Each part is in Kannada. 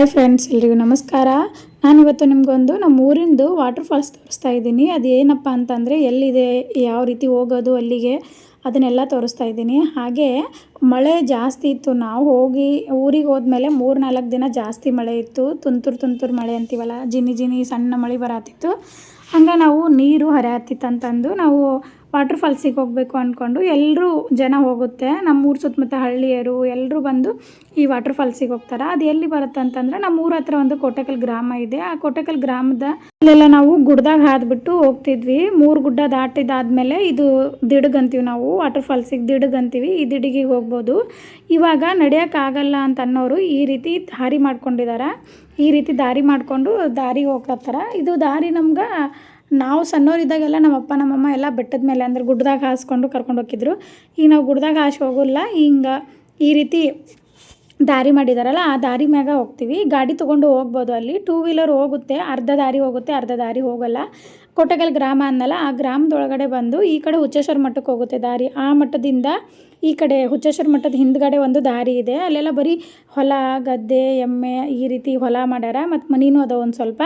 ಹಾಯ್ ಫ್ರೆಂಡ್ಸ್, ಎಲ್ರಿಗೂ ನಮಸ್ಕಾರ. ನಾನಿವತ್ತು ನಿಮಗೊಂದು ನಮ್ಮ ಊರಿಂದು ವಾಟರ್ ಫಾಲ್ಸ್ ತೋರಿಸ್ತಾ ಇದ್ದೀನಿ. ಅದು ಏನಪ್ಪ ಅಂತಂದರೆ ಎಲ್ಲಿದೆ, ಯಾವ ರೀತಿ ಹೋಗೋದು, ಅಲ್ಲಿಗೆ ಅದನ್ನೆಲ್ಲ ತೋರಿಸ್ತಾ ಇದ್ದೀನಿ. ಹಾಗೆ ಮಳೆ ಜಾಸ್ತಿ ಇತ್ತು. ನಾವು ಹೋಗಿ ಊರಿಗೆ ಹೋದ್ಮೇಲೆ ಮೂರು ನಾಲ್ಕು ದಿನ ಜಾಸ್ತಿ ಮಳೆ ಇತ್ತು. ತುಂತುರು ತುಂತುರು ಮಳೆ ಅಂತೀವಲ್ಲ, ಜಿನಿ ಜಿನಿ ಸಣ್ಣ ಮಳೆ ಬರತ್ತಿತ್ತು ಹಂಗೆ ನಾವು ನೀರು ಹರಿಯತ್ತಿತ್ತು ಅಂತಂದು ನಾವು ವಾಟರ್ ಫಾಲ್ಸಿಗೆ ಹೋಗಬೇಕು ಅಂದ್ಕೊಂಡು ಎಲ್ಲರೂ ಜನ ಹೋಗುತ್ತೆ. ನಮ್ಮ ಊರು ಸುತ್ತಮುತ್ತ ಹಳ್ಳಿಯರು ಎಲ್ಲರೂ ಬಂದು ಈ ವಾಟರ್ ಫಾಲ್ಸಿಗೆ ಹೋಗ್ತಾರೆ. ಅದು ಎಲ್ಲಿ ಬರುತ್ತೆ ಅಂತಂದ್ರೆ ನಮ್ಮ ಊರ ಹತ್ರ ಒಂದು ಕೋಟೆಕಲ್ ಗ್ರಾಮ ಇದೆ. ಆ ಕೋಟೆಕಲ್ ಗ್ರಾಮದ ಅಲ್ಲೆಲ್ಲ ನಾವು ಗುಡ್ದಾಗ ಹಾದ್ಬಿಟ್ಟು ಹೋಗ್ತಿದ್ವಿ. ಮೂರು ಗುಡ್ಡ ದಾಟಿದಾದ್ಮೇಲೆ ಇದು ದಿಡಗಂತೀವಿ ನಾವು ವಾಟರ್ ಫಾಲ್ಸಿಗೆ ದಿಡಗಂತೀವಿ. ಈ ಈ ದಿಡಗಿಗೆ ಹೋಗ್ಬೋದು ಇವಾಗ ನಡೆಯೋಕ್ಕಾಗಲ್ಲ ಅಂತ ಅನ್ನೋರು ಈ ರೀತಿ ದಾರಿ ಮಾಡ್ಕೊಂಡಿದ್ದಾರೆ ಈ ರೀತಿ ದಾರಿ ಮಾಡಿಕೊಂಡು ದಾರಿಗೆ ಹೋಗ್ಲತ್ತಾರ ಇದು ದಾರಿ ನಮ್ಗೆ ನಾವು ಸಣ್ಣವರಿದ್ದಾಗೆಲ್ಲ ನಮ್ಮ ಅಪ್ಪ ನಮ್ಮಮ್ಮ ಎಲ್ಲ ಬೆಟ್ಟದ ಮೇಲೆ ಅಂದ್ರೆ ಗುಡ್ಡದಾಗ ಹಾಸ್ಕೊಂಡು ಕರ್ಕೊಂಡು ಹೋಗಿದ್ರು. ಈಗ ನಾವು ಗುಡ್ಡದಾಗ ಹಾಸಿ ಹೋಗಲ್ಲ. ಹಿಂಗೆ ಈ ರೀತಿ ದಾರಿ ಮಾಡಿದಾರಲ್ಲ, ಆ ದಾರಿ ಮ್ಯಾಗ ಹೋಗ್ತೀವಿ. ಗಾಡಿ ತೊಗೊಂಡು ಹೋಗ್ಬೋದು ಅಲ್ಲಿ. ಟೂ ವೀಲರ್ ಹೋಗುತ್ತೆ. ಅರ್ಧ ದಾರಿ ಹೋಗುತ್ತೆ, ಅರ್ಧ ದಾರಿ ಹೋಗಲ್ಲ. ಕೊಟ್ಟಗಲ್ ಗ್ರಾಮ ಅನ್ನಲ್ಲ, ಆ ಗ್ರಾಮದೊಳಗಡೆ ಬಂದು ಈ ಕಡೆ ಹುಚ್ಚೇಶ್ವರ ಮಠಕ್ಕೆ ಹೋಗುತ್ತೆ ದಾರಿ. ಆ ಮಠದಿಂದ ಈ ಕಡೆ ಹುಚ್ಚೇಶ್ವರ ಮಠದ ಹಿಂದ್ಗಡೆ ಒಂದು ದಾರಿ ಇದೆ. ಅಲ್ಲೆಲ್ಲ ಬರೀ ಹೊಲ, ಗದ್ದೆ, ಎಮ್ಮೆ ಈ ರೀತಿ ಹೊಲ ಮಾಡ್ಯಾರ. ಮತ್ತು ಮನಿನೂ ಅದ ಒಂದು ಸ್ವಲ್ಪ.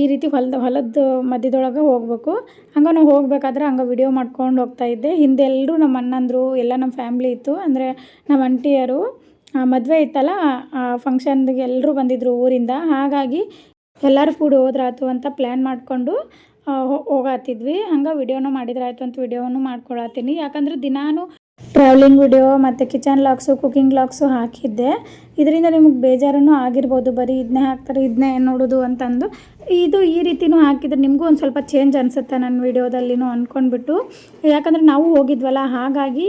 ಈ ರೀತಿ ಹೊಲದ ಹೊಲದ ಮಧ್ಯದೊಳಗೆ ಹೋಗ್ಬೇಕು. ಹಂಗೆ ನಾವು ಹೋಗ್ಬೇಕಾದ್ರೆ ಹಂಗೆ ವಿಡಿಯೋ ಮಾಡ್ಕೊಂಡು ಹೋಗ್ತಾ ಇದ್ದೆ. ಹಿಂದೆ ಎಲ್ಲರೂ ನಮ್ಮ ಅಣ್ಣಂದರು, ಎಲ್ಲ ನಮ್ಮ ಫ್ಯಾಮ್ಲಿ ಇತ್ತು. ಅಂದರೆ ನಮ್ಮ ಅಂಟಿಯರು ಮದುವೆ ಇತ್ತಲ್ಲ ಫಂಕ್ಷನ್ಗೆ ಎಲ್ಲರೂ ಬಂದಿದ್ದರು ಊರಿಂದ. ಹಾಗಾಗಿ ಎಲ್ಲರೂ ಕೂಡ ಹೋದ್ರಾಯ್ತು ಅಂತ ಪ್ಲ್ಯಾನ್ ಮಾಡಿಕೊಂಡು ಹೋಗಾತಿದ್ವಿ. ಹಂಗೆ ವಿಡಿಯೋನೂ ಮಾಡಿದ್ರಾಯ್ತು ಅಂತ ವಿಡಿಯೋನು ಮಾಡ್ಕೊಳತ್ತೀನಿ ಯಾಕಂದ್ರೆ ದಿನಾನು ಟ್ರಾವೆಲಿಂಗ್ ವಿಡಿಯೋ ಮತ್ತು ಕಿಚನ್ ಲಾಕ್ಸು ಕುಕ್ಕಿಂಗ್ ಲಾಕ್ಸು ಹಾಕಿದ್ದೆ. ಇದರಿಂದ ನಿಮಗೆ ಬೇಜಾರನ್ನು ಆಗಿರ್ಬೋದು. ಬರೀ ಇದನ್ನೇ ಹಾಕ್ತಾರೆ ಇದನ್ನೇ ನೋಡೋದು ಅಂತಂದು. ಇದು ಈ ರೀತಿನೂ ಹಾಕಿದ್ರೆ ನಿಮಗೂ ಒಂದು ಸ್ವಲ್ಪ ಚೇಂಜ್ ಅನಿಸುತ್ತೆ ನನ್ನ ವಿಡಿಯೋದಲ್ಲಿನೂ ಅಂದ್ಕೊಂಡ್ಬಿಟ್ಟು ಯಾಕಂದರೆ ನಾವು ಹೋಗಿದ್ವಲ್ಲ, ಹಾಗಾಗಿ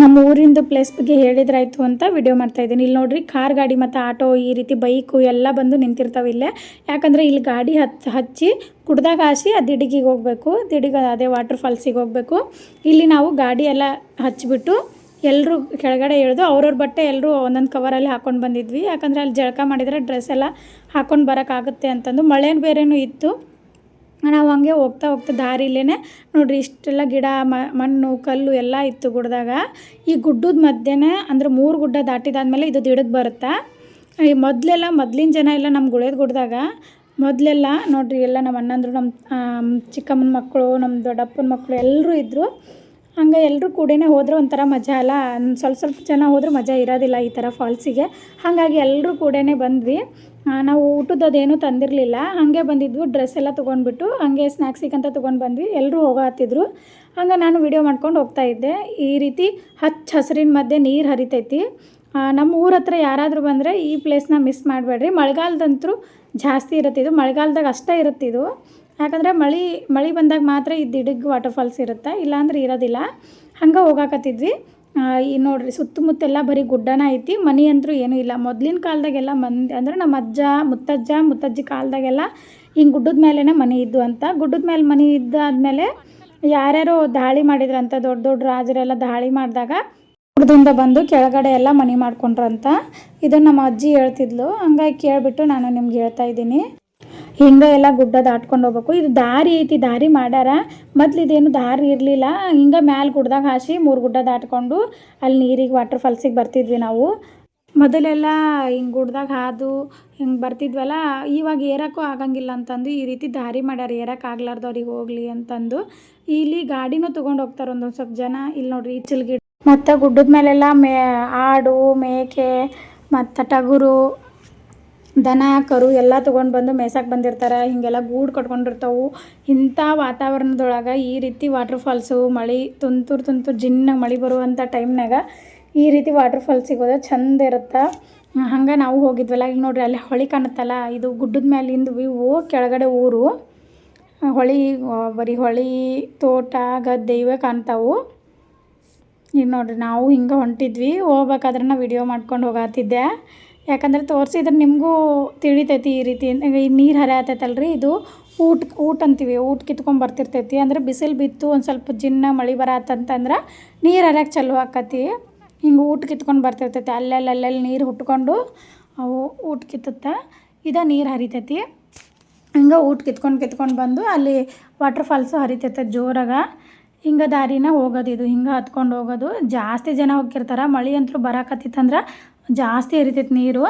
ನಮ್ಮ ಊರಿಂದು ಪ್ಲೇಸ್ ಬಗ್ಗೆ ಹೇಳಿದ್ರಾಯ್ತು ಅಂತ ವಿಡಿಯೋ ಮಾಡ್ತಾ ಇದ್ದೀನಿ. ಇಲ್ಲಿ ನೋಡ್ರಿ ಕಾರ್ ಗಾಡಿ ಮತ್ತು ಆಟೋ ಈ ರೀತಿ ಬೈಕು ಎಲ್ಲ ಬಂದು ನಿಂತಿರ್ತಾವೆ ಇಲ್ಲೇ. ಯಾಕಂದರೆ ಇಲ್ಲಿ ಗಾಡಿ ಹಚ್ಚಿ ಹಚ್ಚಿ ಕುಡ್ದಾಗ ಹಾಸಿ ಆ ದಿಡಿಗಿಗೆ ಹೋಗಬೇಕು. ದಿಡಿಗೆ ಅದೇ ವಾಟರ್ ಫಾಲ್ಸಿಗೆ ಹೋಗಬೇಕು. ಇಲ್ಲಿ ನಾವು ಗಾಡಿ ಎಲ್ಲ ಹಚ್ಚಿಬಿಟ್ಟು ಎಲ್ಲರೂ ಕೆಳಗಡೆ ಇಳಿದು ಅವ್ರವ್ರ ಬಟ್ಟೆ ಎಲ್ಲರೂ ಒಂದೊಂದು ಕವರಲ್ಲಿ ಹಾಕ್ಕೊಂಡು ಬಂದಿದ್ವಿ. ಯಾಕಂದರೆ ಅಲ್ಲಿ ಜಳಕ ಮಾಡಿದರೆ ಡ್ರೆಸ್ ಎಲ್ಲ ಹಾಕ್ಕೊಂಡು ಬರೋಕ್ಕಾಗುತ್ತೆ ಅಂತಂದು. ಮಳೆನೂ ಬೇರೆನೂ ಇತ್ತು. ನಾವು ಹಂಗೆ ಹೋಗ್ತಾ ಹೋಗ್ತಾ ದಾರಿಲೇ ನೋಡಿರಿ ಇಷ್ಟೆಲ್ಲ ಗಿಡ ಮಣ್ಣು, ಕಲ್ಲು ಎಲ್ಲ ಇತ್ತು ಗುಡ್ದಾಗ ಈ ಗುಡ್ಡದ ಮಧ್ಯನೇ ಅಂದ್ರೆ ಮೂರು ಗುಡ್ಡ ದಾಟಿದಾದ್ಮೇಲೆ ಇದು ದಿಡಕ್ಕೆ ಬರುತ್ತಾ? ಈ ಮೊದಲೆಲ್ಲ ಮೊದಲಿನ ಜನ ಎಲ್ಲ ನಮ್ಮ ಗುಳೇದ ಗುಡ್ಡದಾಗ ಮೊದಲೆಲ್ಲ ನೋಡಿರಿ ಎಲ್ಲ ನಮ್ಮ ಅಣ್ಣಂದ್ರು, ನಮ್ಮ ಚಿಕ್ಕಮ್ಮನ ಮಕ್ಕಳು, ನಮ್ಮ ದೊಡ್ಡಪ್ಪನ ಮಕ್ಕಳು ಎಲ್ಲರೂ ಇದ್ದರು ಹಂಗೆ ಎಲ್ಲರೂ ಕೂಡೇ ಹೋದ್ರೆ ಒಂಥರ ಮಜಾ ಅಲ್ಲ. ಸ್ವಲ್ಪ ಸ್ವಲ್ಪ ಜನ ಹೋದ್ರೆ ಮಜಾ ಇರೋದಿಲ್ಲ ಈ ಥರ ಫಾಲ್ಸಿಗೆ ಹಾಗಾಗಿ ಎಲ್ಲರೂ ಕೂಡೇ ಬಂದ್ವಿ. ನಾವು ಊಟದದೇನೂ ತಂದಿರಲಿಲ್ಲ. ಹಾಗೆ ಬಂದಿದ್ವು ಡ್ರೆಸ್ ಎಲ್ಲ ತೊಗೊಂಡ್ಬಿಟ್ಟು ಹಾಗೆ ಸ್ನ್ಯಾಕ್ಸಿಗೆ ಅಂತ ತೊಗೊಂಡು ಬಂದ್ವಿ. ಎಲ್ಲರೂ ಹೋಗೋ ಹತ್ತಿದ್ರು ಹಂಗೆ ನಾನು ವಿಡಿಯೋ ಮಾಡ್ಕೊಂಡು ಹೋಗ್ತಾ ಇದ್ದೆ. ಈ ರೀತಿ ಹಚ್ಚ ಹಸಿರಿನ ಮಧ್ಯೆ ನೀರು ಹರಿತೈತಿ. ನಮ್ಮ ಊರ ಹತ್ರ ಯಾರಾದರೂ ಬಂದರೆ ಈ ಪ್ಲೇಸ್ನ ಮಿಸ್ ಮಾಡಬೇಡ್ರಿ. ಮಳೆಗಾಲದಂತೂ ಜಾಸ್ತಿ ಇರುತ್ತೆ ಇದು. ಮಳೆಗಾಲದಾಗ ಅಷ್ಟೇ ಇರುತ್ತಿದ್ದು ಇದು. ಯಾಕಂದರೆ ಮಳೆ ಮಳೆ ಬಂದಾಗ ಮಾತ್ರ ದಿಡಗ್ ವಾಟರ್ ಫಾಲ್ಸ್ ಇರುತ್ತೆ. ಇಲ್ಲಾಂದ್ರೆ ಇರೋದಿಲ್ಲ. ಹಂಗೆ ಹೋಗಾಕತ್ತಿದ್ವಿ. ಈ ನೋಡ್ರಿ ಸುತ್ತಮುತ್ತೆಲ್ಲ ಬರೀ ಗುಡ್ಡನ ಐತಿ ಮನೆ ಅಂತೂ ಏನೂ ಇಲ್ಲ. ಮೊದಲಿನ ಕಾಲದಾಗೆಲ್ಲ ಮಂದಿ ಅಂದ್ರೆ ನಮ್ಮ ಅಜ್ಜ, ಮುತ್ತಜ್ಜ, ಮುತ್ತಜ್ಜಿ ಕಾಲದಾಗೆಲ್ಲ ಹಿಂಗೆ ಗುಡ್ಡದ ಮೇಲೇ ಮನೆ ಇದ್ದು ಅಂತ. ಗುಡ್ಡದ ಮೇಲೆ ಮನೆ ಇದ್ದಾದ್ಮೇಲೆ ಯಾರ್ಯಾರು ದಾಳಿ ಮಾಡಿದ್ರಂತ, ದೊಡ್ಡ ದೊಡ್ಡ ರಾಜರೆಲ್ಲ ದಾಳಿ ಮಾಡಿದಾಗ ಗುಡ್ಡದಿಂದ ಬಂದು ಕೆಳಗಡೆ ಎಲ್ಲ ಮನೆ ಮಾಡ್ಕೊಂಡ್ರಂತ. ಇದನ್ನು ನಮ್ಮ ಅಜ್ಜಿ ಹೇಳ್ತಿದ್ಲು. ಹಂಗಾಗಿ ಕೇಳಿಬಿಟ್ಟು ನಾನು ನಿಮ್ಗೆ ಹೇಳ್ತಾ ಇದ್ದೀನಿ. ಹಿಂಗೆ ಎಲ್ಲ ಗುಡ್ಡ ದಾಟ್ಕೊಂಡು ಹೋಗ್ಬೇಕು. ಇದು ದಾರಿ ಐತಿ, ದಾರಿ ಮಾಡ್ಯಾರ. ಮೊದ್ಲು ಇದೇನು ದಾರಿ ಇರಲಿಲ್ಲ. ಹಿಂಗೆ ಮ್ಯಾಲೆ ಗುಡ್ದಾಗ ಹಾಸಿ ಮೂರು ಗುಡ್ಡ ದಾಟ್ಕೊಂಡು ಅಲ್ಲಿ ನೀರಿಗೆ ವಾಟರ್ ಫಾಲ್ಸಿಗೆ ಬರ್ತಿದ್ವಿ ನಾವು. ಮೊದಲೆಲ್ಲ ಹಿಂಗೆ ಗುಡ್ದಾಗ ಹಾದು ಹಿಂಗೆ ಬರ್ತಿದ್ವಲ್ಲ, ಇವಾಗ ಏರಕ್ಕೂ ಆಗಂಗಿಲ್ಲ ಅಂತಂದು ಈ ರೀತಿ ದಾರಿ ಮಾಡ್ಯಾರ. ಏರಕ್ಕೆ ಆಗ್ಲಾರ್ದವ್ರಿಗೆ ಹೋಗ್ಲಿ ಅಂತಂದು. ಇಲ್ಲಿ ಗಾಡಿನೂ ತೊಗೊಂಡು ಹೋಗ್ತಾರೆ ಒಂದೊಂದು ಸ್ವಲ್ಪ ಜನ. ಇಲ್ಲಿ ನೋಡ್ರಿ ಈ ಗಿಡ ಮತ್ತು ಗುಡ್ಡದ ಮೇಲೆಲ್ಲ ಮೇ, ಆಡು, ಮೇಕೆ ಮತ್ತು ಟಗರು ದನ, ಕರು ಎಲ್ಲ ತೊಗೊಂಡು ಬಂದು ಮೇಸಕ್ಕೆ ಬಂದಿರ್ತಾರೆ. ಹೀಗೆಲ್ಲ ಗೂಡು ಕಟ್ಕೊಂಡಿರ್ತಾವೆ. ಇಂಥ ವಾತಾವರಣದೊಳಗೆ ಈ ರೀತಿ ವಾಟ್ರ್ ಫಾಲ್ಸು ಮಳೆ ತುಂತುರು ತುಂತುರು ಜಿನ್ನಾಗಿ ಮಳೆ ಬರುವಂಥ ಟೈಮ್ನಾಗ ಈ ರೀತಿ ವಾಟ್ರ್ ಫಾಲ್ಸ್ ಹೋದ್ರೆ ಚಂದ ಇರುತ್ತೆ. ಹಂಗೆ ನಾವು ಹೋಗಿದ್ವಲ್ಲ, ಈಗ ನೋಡ್ರಿ ಅಲ್ಲಿ ಹೊಳಿ ಕಾಣುತ್ತಲ್ಲ, ಇದು ಗುಡ್ಡದ ಮೇಲಿಂದ ವ್ಯೂ ಕೆಳಗಡೆ ಊರು. ಹೊಳಿ ಬರೀ ಹೊಳಿ, ತೋಟ, ಗದ್ದೆ ಇವೇ ಕಾಣ್ತಾವು. ಈಗ ನೋಡ್ರಿ ನಾವು ಹಿಂಗೆ ಹೊಂಟಿದ್ವಿ, ಹೋಗ್ಬೇಕಾದ್ರೆ ನಾ ವಿಡಿಯೋ ಮಾಡ್ಕೊಂಡು ಹೋಗತ್ತಿದ್ದೆ ಯಾಕಂದ್ರೆ ತೋರಿಸಿದ್ರೆ ನಿಮಗೂ ತಿಳಿತೈತಿ ಈ ರೀತಿ ಈ ನೀರು ಹರಿಯತೈತಲ್ರಿ ಇದು. ಊಟ ಊಟ ಅಂತೀವಿ, ಊಟ ಕಿತ್ಕೊಂಡು ಬರ್ತಿರ್ತೈತಿ. ಅಂದ್ರೆ ಬಿಸಿಲು ಬಿತ್ತು ಒಂದು ಸ್ವಲ್ಪ ಜಿನ್ನ ಮಳೆ ಬರತ್ತಂತಂದ್ರೆ ನೀರು ಹರಿಯಕ್ಕೆ ಚಲೋ ಆಕತಿ. ಹಿಂಗೆ ಊಟ ಕಿತ್ಕೊಂಡು ಬರ್ತಿರ್ತೈತಿ. ಅಲ್ಲಲ್ಲಿ ಅಲ್ಲಲ್ಲಿ ನೀರು ಹುಟ್ಕೊಂಡು ಅವು ಊಟ ಕಿತ್ತುತ್ತೆ ಇದ ನೀರು ಹರಿತೈತಿ. ಹಿಂಗೆ ಊಟ ಕಿತ್ಕೊಂಡು ಕಿತ್ಕೊಂಡು ಬಂದು ಅಲ್ಲಿ ವಾಟ್ರ್ ಫಾಲ್ಸು ಹರಿತೈತೆ ಜೋರಾಗ. ಹಿಂಗೆ ದಾರಿನ ಹೋಗೋದು ಇದು, ಹಿಂಗೆ ಹತ್ಕೊಂಡು ಹೋಗೋದು. ಜಾಸ್ತಿ ಜನ ಹೋಗಿರ್ತಾರೆ ಮಳೆ ಅಂತೂ ಬರಾಕತ್ತಿತ್ತಂದ್ರೆ ಜಾಸ್ತಿ ಹರಿತೈತೆ ನೀರು.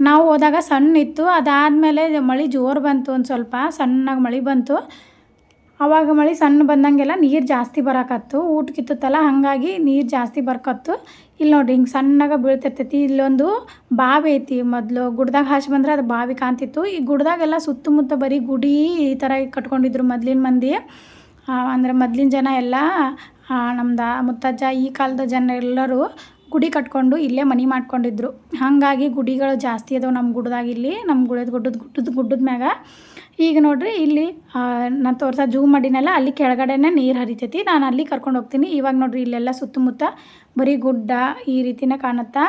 ನಾವು ಹೋದಾಗ ಸಣ್ಣ ಇತ್ತು, ಅದಾದಮೇಲೆ ಮಳೆ ಜೋರು ಬಂತು ಒಂದು ಸ್ವಲ್ಪ, ಸಣ್ಣಗೆ ಮಳೆ ಬಂತು. ಆವಾಗ ಮಳೆ ಸಣ್ಣ ಬಂದಂಗೆಲ್ಲ ನೀರು ಜಾಸ್ತಿ ಬರಕತ್ತು. ಊಟ ಕಿತ್ತುತ್ತಲ್ಲ, ಹಾಗಾಗಿ ನೀರು ಜಾಸ್ತಿ ಬರ್ಕತ್ತು. ಇಲ್ಲಿ ನೋಡಿರಿ ಹಿಂಗೆ ಸಣ್ಣಗೆ ಬೀಳ್ತಿರ್ತೈತಿ, ಇಲ್ಲೊಂದು ಬಾವಿ ಐತಿ ಮೊದಲು. ಗುಡ್ದಾಗ ಹಾಸಿ ಬಂದ್ರೆ ಅದು ಬಾವಿ ಕಾಣ್ತಿತ್ತು. ಈ ಗುಡ್ದಾಗೆಲ್ಲ ಸುತ್ತಮುತ್ತ ಬರೀ ಗುಡಿ ಈ ಥರ ಕಟ್ಕೊಂಡಿದ್ರು ಮೊದ್ಲಿನ ಮಂದಿ. ಅಂದರೆ ಮೊದ್ಲಿನ ಜನ ಎಲ್ಲ ನಮ್ದು ಮುತ್ತಜ್ಜ ಈ ಕಾಲದ ಜನ ಎಲ್ಲರೂ ಗುಡಿ ಕಟ್ಕೊಂಡು ಇಲ್ಲೇ ಮನೆ ಮಾಡ್ಕೊಂಡಿದ್ರು. ಹಾಗಾಗಿ ಗುಡಿಗಳು ಜಾಸ್ತಿ ಅದಾವೆ ನಮ್ಮ ಗುಡ್ದಾಗ ಇಲ್ಲಿ ನಮ್ಮ ಗುಡದ ಗುಡ್ಡದ ಗುಡ್ಡದ ಗುಡ್ಡದ ಮ್ಯಾಗ. ಈಗ ನೋಡ್ರಿ ಇಲ್ಲಿ ನಾನು ತೋರ್ಸ ಜೂಮ್ ಮಾಡಿನಲ್ಲ ಅಲ್ಲಿ ಕೆಳಗಡೆನೇ ನೀರು ಹರಿತೈತಿ. ನಾನು ಅಲ್ಲಿ ಕರ್ಕೊಂಡು ಹೋಗ್ತೀನಿ. ಇವಾಗ ನೋಡ್ರಿ ಇಲ್ಲೆಲ್ಲ ಸುತ್ತಮುತ್ತ ಬರೀ ಗುಡ್ಡ ಈ ರೀತಿನೇ ಕಾಣುತ್ತಾ.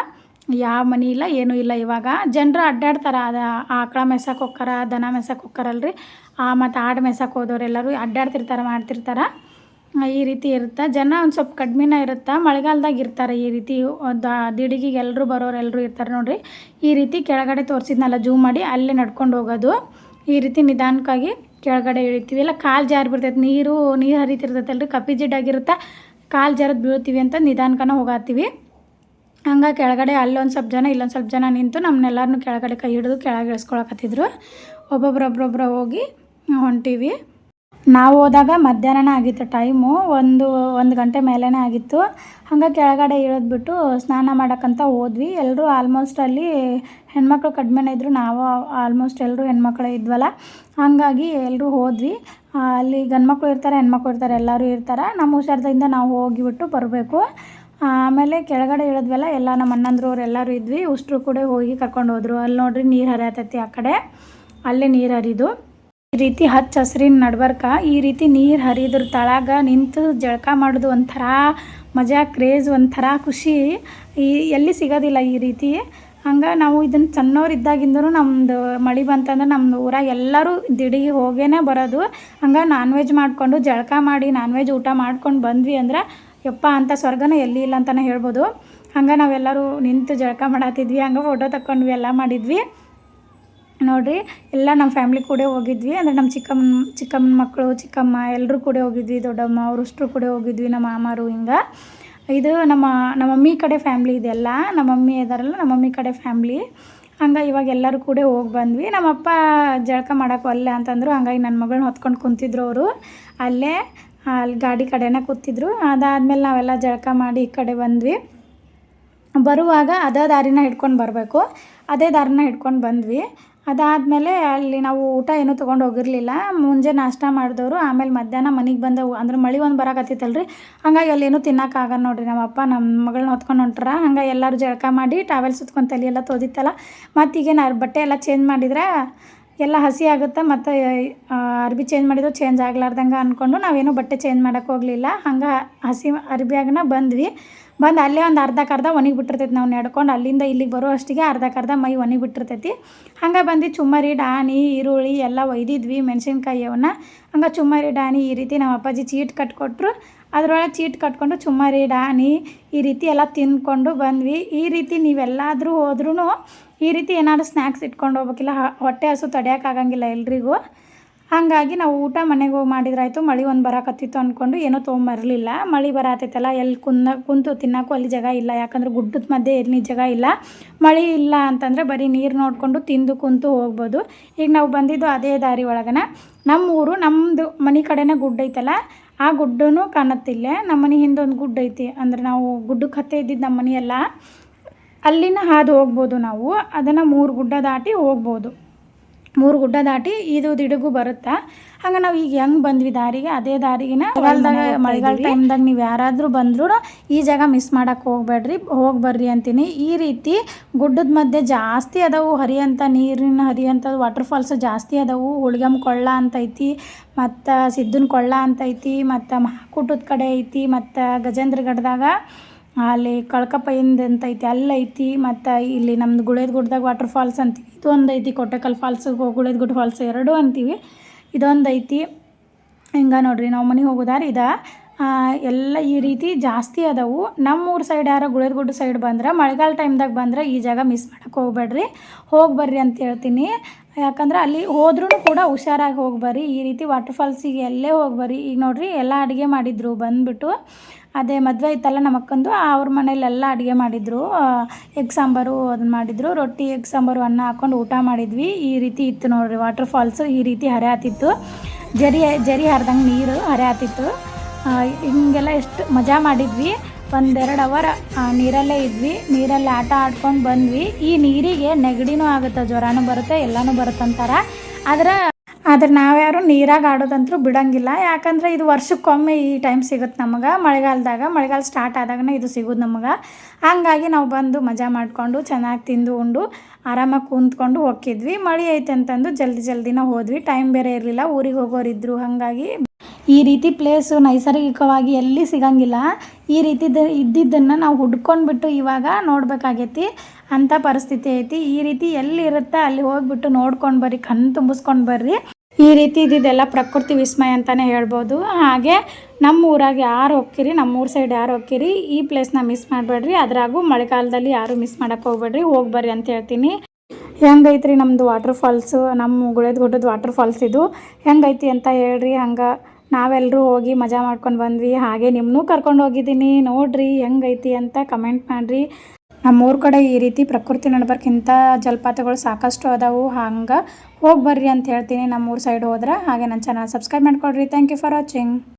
ಯಾವ ಮನೆ ಇಲ್ಲ, ಏನೂ ಇಲ್ಲ. ಇವಾಗ ಜನರು ಅಡ್ಡಾಡ್ತಾರೆ, ಅದು ಆಕಳ ಮೆಸಕ್ಕೆ ಹೋಗ್ತಾರ ದನ ಮೆಸಕ್ಕೆ ಹೋಗ್ತಾರಲ್ರಿ ಆ ಮತ್ತು ಆಡು ಮೆಸಕ್ಕೆ ಹೋದವ್ರೆಲ್ಲರೂ ಅಡ್ಡಾಡ್ತಿರ್ತಾರೆ, ಮಾಡ್ತಿರ್ತಾರೆ. ಈ ರೀತಿ ಇರುತ್ತೆ? ಜನ ಒಂದು ಸ್ವಲ್ಪ ಕಡಿಮೆನೇ ಇರುತ್ತೆ? ಮಳೆಗಾಲದಾಗ ಇರ್ತಾರೆ ಈ ರೀತಿ. ದಿಡಿಗಿಗೆ ಎಲ್ಲರೂ ಬರೋರು ಎಲ್ಲರೂ ಇರ್ತಾರೆ ನೋಡ್ರಿ. ಈ ರೀತಿ ಕೆಳಗಡೆ ತೋರಿಸಿದ್ನಲ್ಲ, ಜೂಮ್ ಮಾಡಿ ಅಲ್ಲೇ ನಡ್ಕೊಂಡು ಹೋಗೋದು. ಈ ರೀತಿ ನಿಧಾನಕ್ಕಾಗಿ ಕೆಳಗಡೆ ಇಳಿತೀವಿ. ಇಲ್ಲ, ಕಾಲು ಜಾರಿ ಬಿಡ್ತೈತೆ. ನೀರು ನೀರು ಹರಿತಿರ್ತೈತಲ್ರಿ? ಕಪ್ಪಿ ಜಿಡ್ಡಾಗಿರುತ್ತೆ? ಕಾಲು ಜಾರದ್ ಬೀಳ್ತೀವಿ ಅಂತ ನಿಧಾನಕನ ಹೋಗಾತೀವಿ. ಹಂಗೆ ಕೆಳಗಡೆ ಅಲ್ಲೊಂದು ಸ್ವಲ್ಪ ಜನ, ಇಲ್ಲೊಂದು ಸ್ವಲ್ಪ ಜನ ನಿಂತು ನಮ್ಮನ್ನೆಲ್ಲರನ್ನೂ ಕೆಳಗಡೆ ಕೈ ಹಿಡಿದು ಕೆಳಗೆ ಇಳಿಸ್ಕೊಳಕತ್ತಿದ್ರು. ಒಬ್ಬೊಬ್ರೊಬ್ರೊಬ್ರು ಹೋಗಿ ಹೊಂಟೀವಿ. ನಾವು ಹೋದಾಗ ಮಧ್ಯಾಹ್ನ ಆಗಿತ್ತು ಟೈಮು ಒಂದು ಒಂದು ಗಂಟೆ ಮೇಲೇ ಆಗಿತ್ತು. ಹಂಗೆ ಕೆಳಗಡೆ ಇಳಿದ್ಬಿಟ್ಟು ಸ್ನಾನ ಮಾಡೋಕ್ಕಂತ ಹೋದ್ವಿ. ಎಲ್ಲರೂ ಆಲ್ಮೋಸ್ಟ್ ಅಲ್ಲಿ ಹೆಣ್ಮಕ್ಳು ಕಡಿಮೆನೇ ಇದ್ದರು ನಾವು ಆಲ್ಮೋಸ್ಟ್ ಎಲ್ಲರೂ ಹೆಣ್ಮಕ್ಳು ಇದ್ವಲ್ಲ. ಹಾಗಾಗಿ ಎಲ್ಲರೂ ಹೋದ್ವಿ. ಅಲ್ಲಿ ಗಂಡ್ಮಕ್ಳು ಇರ್ತಾರೆ, ಹೆಣ್ಮಕ್ಳು ಇರ್ತಾರೆ, ಎಲ್ಲರೂ ಇರ್ತಾರೆ. ನಮ್ಮ ಹುಷಾರ್ದಿಂದ ನಾವು ಹೋಗಿಬಿಟ್ಟು ಬರಬೇಕು. ಆಮೇಲೆ ಕೆಳಗಡೆ ಇಳಿದ್ವಲ್ಲ ಎಲ್ಲ ನಮ್ಮ ಅಣ್ಣಂದ್ರು ಅವ್ರು ಎಲ್ಲರೂ ಇದ್ವಿ, ಉಷ್ಟ್ರು ಕೂಡ ಹೋಗಿ ಕರ್ಕೊಂಡು ಹೋದ್ರು. ಅಲ್ಲಿ ನೋಡ್ರಿ ನೀರು ಹರಿಯತೈತಿ ಆ ಕಡೆ. ಅಲ್ಲೇ ನೀರು ಹರಿದು ಈ ರೀತಿ ಹಚ್ಚ ಹಸಿರಿನ ನಡ್ಬರ್ಕ. ಈ ರೀತಿ ನೀರು ಹರಿದ್ರ ತಳಾಗ ನಿಂತು ಜಳಕ ಮಾಡೋದು ಒಂಥರ ಮಜಾ, ಕ್ರೇಜ್, ಒಂಥರ ಖುಷಿ. ಈ, ಎಲ್ಲಿ ಸಿಗೋದಿಲ್ಲ ಈ ರೀತಿ. ಹಂಗೆ ನಾವು ಇದನ್ನು ಸಣ್ಣವ್ರು ಇದ್ದಾಗಿಂದನೂ ನಮ್ಮದು ಮಳೆ ಬಂತಂದ್ರೆ ನಮ್ಮ ಊರಾಗ ಎಲ್ಲರೂ ದಿಡಿಗೆ ಹೋಗೇನೆ ಬರೋದು. ಹಂಗೆ ನಾನ್ ವೆಜ್ ಮಾಡಿಕೊಂಡು ಜಳಕ ಮಾಡಿ, ನಾನ್ ವೆಜ್ ಊಟ ಮಾಡ್ಕೊಂಡು ಬಂದ್ವಿ ಅಂದ್ರೆ ಯಪ್ಪ, ಅಂತ ಸ್ವರ್ಗನ ಎಲ್ಲಿ ಇಲ್ಲ ಅಂತಲೇ ಹೇಳ್ಬೋದು. ಹಂಗೆ ನಾವೆಲ್ಲರೂ ನಿಂತು ಜಳಕ ಮಾಡತ್ತಿದ್ವಿ ಹಂಗೆ ಫೋಟೋ ತಕ್ಕೊಂಡ್ವಿ, ಎಲ್ಲ ಮಾಡಿದ್ವಿ. ನೋಡಿರಿ, ಎಲ್ಲ ನಮ್ಮ ಫ್ಯಾಮ್ಲಿ ಕೂಡ ಹೋಗಿದ್ವಿ. ಅಂದರೆ ನಮ್ಮ ಚಿಕ್ಕಮ್ಮ ಚಿಕ್ಕಮ್ಮನ ಮಕ್ಕಳು ಚಿಕ್ಕಮ್ಮ ಎಲ್ಲರೂ ಕೂಡ ಹೋಗಿದ್ವಿ, ದೊಡ್ಡಮ್ಮ ಅವರಷ್ಟರು ಕೂಡ ಹೋಗಿದ್ವಿ, ನಮ್ಮ ಮಾಮಾರು ಹಿಂಗೆ. ಇದು ನಮ್ಮ ನಮ್ಮ ಮಮ್ಮಿ ಕಡೆ ಫ್ಯಾಮ್ಲಿ ಇದೆಲ್ಲ ನಮ್ಮ ಮಮ್ಮಿ ಇದಾರಲ್ಲ, ನಮ್ಮ ಮಮ್ಮಿ ಕಡೆ ಫ್ಯಾಮ್ಲಿ ಹಂಗೆ ಇವಾಗ ಎಲ್ಲರೂ ಕೂಡ ಹೋಗಿ ಬಂದ್ವಿ. ನಮ್ಮಪ್ಪ ಜಳಕ ಮಾಡೋಕೆ ಅಲ್ಲೇ ಅಂತಂದರು, ಹಂಗಾಗಿ ನನ್ನ ಮಗಳನ್ನ ಹೊತ್ಕೊಂಡು ಕುಂತಿದ್ರು ಅವರು. ಅಲ್ಲೇ ಅಲ್ಲಿ ಗಾಡಿ ಕಡೆನೇ ಕೂತಿದ್ರು. ಅದಾದಮೇಲೆ ನಾವೆಲ್ಲ ಜಳಕ ಮಾಡಿ ಈ ಕಡೆ ಬಂದ್ವಿ. ಬರುವಾಗ ಅದೇ ದಾರಿನ ಹಿಡ್ಕೊಂಡು ಬರಬೇಕು. ಅದೇ ದಾರಿನ ಹಿಡ್ಕೊಂಡು ಬಂದ್ವಿ. ಅದಾದಮೇಲೆ ಅಲ್ಲಿ ನಾವು ಊಟ ಏನೂ ತೊಗೊಂಡು ಹೋಗಿರಲಿಲ್ಲ. ಮುಂಜೆ ನಾಷ್ಟ ಮಾಡಿದವರು, ಆಮೇಲೆ ಮಧ್ಯಾಹ್ನ ಮನೆಗೆ ಬಂದವು. ಅಂದ್ರೆ ಮಳೆ ಒಂದು ಬರಾಕತ್ತಿತ್ತಲ್ರಿ? ಹಂಗಾಗಿ ಅಲ್ಲಿ ಏನೂ ತಿನ್ನೋಕ್ಕಾಗಲ್ಲ ನೋಡ್ರಿ ನಮ್ಮಪ್ಪ ನಮ್ಮ ಮಗಳನ್ನ ಹೊತ್ಕೊಂಡು ಹೊಂಟ್ರ. ಹಂಗೆ ಎಲ್ಲರೂ ಜಳಕ ಮಾಡಿ ಟಾವೆಲ್ ಸುತ್ಕೊಂಡು ತಲೆ ಎಲ್ಲ ತೋದಿತ್ತಲ್ಲ ಮತ್ತೀಗೇನು ಬಟ್ಟೆ ಎಲ್ಲ ಚೇಂಜ್ ಮಾಡಿದ್ರೆ? ಎಲ್ಲ ಹಸಿ ಆಗುತ್ತೆ ಮತ್ತು ಅರ್ಬಿ ಚೇಂಜ್ ಮಾಡಿದ್ರು ಚೇಂಜ್ ಆಗ್ಲಾರ್ದಂಗೆ ಅಂದ್ಕೊಂಡು ನಾವೇನು ಬಟ್ಟೆ ಚೇಂಜ್ ಮಾಡೋಕೆ ಹೋಗಲಿಲ್ಲ. ಹಂಗೆ ಹಸಿ ಅರ್ಬಿಯಾಗನ ಬಂದ್ವಿ. ಬಂದು ಅಲ್ಲೇ ಒಂದು ಅರ್ಧಕ್ಕರ್ಧ ಒಣಗಿ ಬಿಟ್ಟಿರ್ತೈತಿ ನಾವು ನಡ್ಕೊಂಡು. ಅಲ್ಲಿಂದ ಇಲ್ಲಿಗೆ ಬರೋ ಅಷ್ಟಿಗೆ ಅರ್ಧಕ್ಕರ್ಧ ಮೈ ಒಣಗಿ ಬಿಟ್ಟಿರ್ತೈತಿ. ಹಂಗೆ ಬಂದು ಚುಮ್ಮರಿ ಡಾನಿ ಈರುಳ್ಳಿ ಎಲ್ಲ ಒಯ್ದಿದ್ವಿ ಮೆಣಸಿನ್ಕಾಯಿ ಅವನ್ನ. ಹಂಗೆ ಚುಮ್ಮರಿ ಡಾನಿ ಈ ರೀತಿ ನಮ್ಮ ಅಪ್ಪಾಜಿ ಚೀಟ್ ಕಟ್ಕೊಟ್ರು. ಅದರೊಳಗೆ ಚೀಟ್ ಕಟ್ಕೊಂಡು ಚುಮ್ಮರಿ ಡಾನಿ ಈ ರೀತಿ ಎಲ್ಲ ತಿಂದ್ಕೊಂಡು ಬಂದ್ವಿ. ಈ ರೀತಿ ನೀವೆಲ್ಲಾದರೂ ಹೋದ್ರೂ ಈ ರೀತಿ ಏನಾದರೂ ಸ್ನ್ಯಾಕ್ಸ್ ಇಟ್ಕೊಂಡು ಹೋಗ್ಬೇಕಿಲ್ಲ. ಹೊಟ್ಟೆ ಹಸು ತಡೆಯೋಕ್ಕಾಗಂಗಿಲ್ಲ ಎಲ್ರಿಗೂ. ಹಾಗಾಗಿ ನಾವು ಊಟ ಮನೆಗೆ ಹೋಗಿ ಮಾಡಿದ್ರಾಯಿತು, ಮಳೆ ಒಂದು ಬರಾಕತ್ತಿತ್ತು ಅಂದ್ಕೊಂಡು ಏನೂ ತೊಗೊಂಬರಲಿಲ್ಲ. ಮಳೆ ಬರತ್ತೈತಲ್ಲ ಎಲ್ಲಿ ಕುಂದ, ಕುಂತು ತಿನ್ನೋಕ್ಕೂ ಅಲ್ಲಿ ಜಾಗ ಇಲ್ಲ. ಯಾಕಂದ್ರೆ ಗುಡ್ಡದ ಮಧ್ಯೆ ಎಲ್ಲಿ ಜಾಗ ಇಲ್ಲ. ಮಳೆ ಇಲ್ಲ ಅಂತಂದರೆ ಬರೀ ನೀರು ನೋಡಿಕೊಂಡು ತಿಂದು ಕುಂತು ಹೋಗ್ಬೋದು. ಈಗ ನಾವು ಬಂದಿದ್ದು ಅದೇ ದಾರಿ ಒಳಗನ. ನಮ್ಮ ಊರು ನಮ್ಮದು ಮನೆ ಕಡೆನೇ ಗುಡ್ಡ ಐತಲ್ಲ, ಆ ಗುಡ್ಡನೂ ಕಾಣುತ್ತಿಲ್ಲ. ನಮ್ಮ ಮನೆ ಹಿಂದೆ ಒಂದು ಗುಡ್ಡ ಐತಿ. ಅಂದ್ರೆ ನಾವು ಗುಡ್ಡಕ್ಕೆ ಹತ್ತೆ ಇದ್ದಿದ್ದು ನಮ್ಮ ಮನೆಯೆಲ್ಲ ಅಲ್ಲಿನ ಹಾದು ಹೋಗ್ಬೋದು ನಾವು ಅದನ್ನು ಮೂರು ಗುಡ್ಡ ದಾಟಿ ಹೋಗ್ಬೋದು. ಮೂರು ಗುಡ್ಡ ದಾಟಿ ಇದು ದಿಡುಗು ಬರುತ್ತಾ? ಹಂಗೆ ನಾವು ಈಗ ಹೆಂಗೆ ಬಂದ್ವಿ ದಾರಿಗೆ? ಅದೇ ದಾರಿಗಿನ ಮಳೆಗಾಲದಾಗ ಮಳೆಗಾಲ ಟೈಮ್ದಾಗ ನೀವು ಯಾರಾದರೂ ಬಂದರೂ ಈ ಜಾಗ ಮಿಸ್ ಮಾಡೋಕ್ಕೆ ಹೋಗ್ಬೇಡ್ರಿ ಹೋಗಿ ಬರ್ರಿ ಅಂತೀನಿ. ಈ ರೀತಿ ಗುಡ್ಡದ ಮಧ್ಯೆ ಜಾಸ್ತಿ ಅದಾವು ಹರಿಯಂಥ ನೀರಿನ ಹರಿಯಂಥ ವಾಟರ್ ಫಾಲ್ಸ್ ಜಾಸ್ತಿ ಅದಾವು. ಹುಳ್ಗಮ್ ಕೊಳ್ಳ ಅಂತ ಐತಿ ಮತ್ತು ಸಿದ್ದನ ಕೊಳ್ಳ ಅಂತ ಐತಿ ಮತ್ತು ಮಹಾಕೂಟದ ಕಡೆ ಐತಿ ಮತ್ತು ಗಜೇಂದ್ರಗಢದಾಗ ಅಲ್ಲಿ ಕಳ್ಕಪ್ಪಯಿಂದ ಅಂತ ಐತಿ ಅಲ್ಲಿ ಐತಿ, ಮತ್ತು ಇಲ್ಲಿ ನಮ್ದು ಗುಳೇದ ಗುಡ್ಡದಾಗ ವಾಟರ್ ಫಾಲ್ಸ್ ಅಂತೀವಿ. ಇದೊಂದು ಐತಿ, Kottekal falls Guledgudd falls ಎರಡೂ ಅಂತೀವಿ. ಇದೊಂದು ಐತಿ. ಹಿಂಗೆ ನೋಡ್ರಿ, ನಾವು ಮನೆಗೆ ಹೋಗೋದಾರ ಇದ ಎಲ್ಲ ಈ ರೀತಿ ಜಾಸ್ತಿ ಅದಾವು. ನಮ್ಮೂರು ಸೈಡ್ ಯಾರೋ ಗುಳೇದಗುಡ್ಡ ಸೈಡ್ ಬಂದ್ರೆ, ಮಳೆಗಾಲ ಟೈಮ್ದಾಗ ಬಂದ್ರೆ ಈ ಜಾಗ ಮಿಸ್ ಮಾಡೋಕೆ ಹೋಗ್ಬೇಡ್ರಿ. ಹೋಗಿ ಬರ್ರಿ ಅಂತ ಹೇಳ್ತೀನಿ. ಯಾಕಂದ್ರೆ ಅಲ್ಲಿ ಹೋದ್ರೂ ಕೂಡ ಹುಷಾರಾಗಿ ಹೋಗಿ ಬರ್ರಿ. ಈ ರೀತಿ ವಾಟರ್ ಫಾಲ್ಸಿಗೆ ಎಲ್ಲೇ ಹೋಗಿ ಬರ್ರಿ. ಈಗ ನೋಡ್ರಿ, ಎಲ್ಲ ಅಡುಗೆ ಮಾಡಿದ್ರು ಬಂದ್ಬಿಟ್ಟು. ಅದೇ ಮದುವೆ ಇತ್ತಲ್ಲ ನಮ್ಮ ಅಕ್ಕಂದು ಅವ್ರ ಮನೇಲೆಲ್ಲ ಅಡುಗೆ ಮಾಡಿದ್ರು. ಎಗ್ ಸಾಂಬಾರು ಅದನ್ನ ಮಾಡಿದ್ರು. ರೊಟ್ಟಿ, ಎಗ್ ಸಾಂಬಾರು, ಅನ್ನ ಹಾಕ್ಕೊಂಡು ಊಟ ಮಾಡಿದ್ವಿ. ಈ ರೀತಿ ಇತ್ತು ನೋಡಿರಿ ವಾಟರ್ ಫಾಲ್ಸು ಈ ರೀತಿ ಹರೆ ಆತಿತ್ತು. ಜರಿ ಜರಿ ಹರಿದಂಗೆ ನೀರು ಹರೆ ಆತಿತ್ತು. ಹಿಂಗೆಲ್ಲ ಎಷ್ಟು ಮಜಾ ಮಾಡಿದ್ವಿ. ಒಂದೆರಡು ಅವರ್ ನೀರಲ್ಲೇ ಇದ್ವಿ. ನೀರಲ್ಲಿ ಆಟ ಆಡ್ಕೊಂಡು ಬಂದ್ವಿ. ಈ ನೀರಿಗೆ ನೆಗಡಿನೂ ಆಗುತ್ತೆ, ಜ್ವರನೂ ಬರುತ್ತೆ, ಎಲ್ಲನೂ ಬರುತ್ತಂತಾರ. ಆದ್ರೆ ಆದ್ರೆ ನಾವ್ಯಾರು ನೀರಾಗ ಆಡೋದಂತೂ ಬಿಡಂಗಿಲ್ಲ. ಯಾಕಂದ್ರೆ ಇದು ವರ್ಷಕ್ಕೊಮ್ಮೆ ಈ ಟೈಮ್ ಸಿಗುತ್ತೆ ನಮಗೆ. ಮಳೆಗಾಲದಾಗ ಮಳೆಗಾಲ ಸ್ಟಾರ್ಟ್ ಆದಾಗನೇ ಇದು ಸಿಗೋದು ನಮಗೆ. ಹಂಗಾಗಿ ನಾವು ಬಂದು ಮಜಾ ಮಾಡಿಕೊಂಡು ಚೆನ್ನಾಗಿ ತಿಂದು ಉಂಡು ಆರಾಮಾಗಿ ಕೂತ್ಕೊಂಡು ಹೋಗಿದ್ವಿ ಮಳೆ ಐತೆ ಅಂತಂದು ಜಲ್ದಿ ಜಲ್ದಿನ ಹೋದ್ವಿ. ಟೈಮ್ ಬೇರೆ ಇರಲಿಲ್ಲ. ಊರಿಗೆ ಹೋಗೋರಿದ್ರು ಹಾಗಾಗಿ ಈ ರೀತಿ ಪ್ಲೇಸು ನೈಸರ್ಗಿಕವಾಗಿ ಎಲ್ಲಿ ಸಿಗಂಗಿಲ್ಲ. ಈ ರೀತಿ ಇದ್ದಿದ್ದನ್ನು ನಾವು ಹುಡ್ಕೊಂಡ್ಬಿಟ್ಟು ಇವಾಗ ನೋಡ್ಬೇಕಾಗೈತಿ. ಅಂಥ ಪರಿಸ್ಥಿತಿ ಐತಿ. ಈ ರೀತಿ ಎಲ್ಲಿ ಇರುತ್ತೆ ಅಲ್ಲಿ ಹೋಗ್ಬಿಟ್ಟು ನೋಡ್ಕೊಂಡು ಬರ್ರಿ, ಕಣ್ಣು ತುಂಬಿಸ್ಕೊಂಡು ಬರ್ರಿ. ಈ ರೀತಿ ಇದೆಲ್ಲ ಪ್ರಕೃತಿ ವಿಸ್ಮಯ ಅಂತಲೇ ಹೇಳ್ಬೋದು. ಹಾಗೆ ನಮ್ಮ ಊರಾಗ ಯಾರು ಹೋಗ್ತೀರಿ, ನಮ್ಮ ಊರ ಸೈಡ್ ಯಾರು ಹೋಗ್ತೀರಿ, ಈ ಪ್ಲೇಸ್ನ ಮಿಸ್ ಮಾಡಬೇಡ್ರಿ. ಅದ್ರಾಗೂ ಮಳೆಗಾಲದಲ್ಲಿ ಯಾರು ಮಿಸ್ ಮಾಡೋಕ್ಕೆ ಹೋಗ್ಬೇಡ್ರಿ. ಹೋಗಿ ಬರ್ರಿ ಅಂತ ಹೇಳ್ತೀನಿ. ಹೆಂಗೈತ್ರಿ ನಮ್ಮದು ವಾಟರ್ ಫಾಲ್ಸು ನಮ್ಮ ಗುಳೇದ ಗುಡ್ಡದ ವಾಟರ್ ಫಾಲ್ಸ್ ಇದು. ಹೆಂಗೈತಿ ಅಂತ ಹೇಳ್ರಿ ಹಂಗೆ. ನಾವೆಲ್ಲರೂ ಹೋಗಿ ಮಜಾ ಮಾಡ್ಕೊಂಡು ಬಂದ್ವಿ. ಹಾಗೆ ನಿಮ್ಮನ್ನೂ ಕರ್ಕೊಂಡು ಹೋಗಿದ್ದೀನಿ. ನೋಡ್ರಿ ಹೆಂಗೈತಿ ಅಂತ ಕಮೆಂಟ್ ಮಾಡಿರಿ. ನಮ್ಮೂರ ಕಡೆ ಈ ರೀತಿ ಪ್ರಕೃತಿ ನಡ್ಬರ್ಕಿಂತ ಜಲಪಾತಗಳು ಸಾಕಷ್ಟು ಅದಾವು. ಹಂಗೆ ಹೋಗಿ ಬರ್ರಿ ಅಂತ ಹೇಳ್ತೀನಿ. ನಮ್ಮೂರ ಸೈಡ್ ಹೋದ್ರೆ ಹಾಗೆ ನನ್ನ ಚಾನಲ್ ಸಬ್ಸ್ಕ್ರೈಬ್ ಮಾಡ್ಕೊಳ್ರಿ. Thank you for watching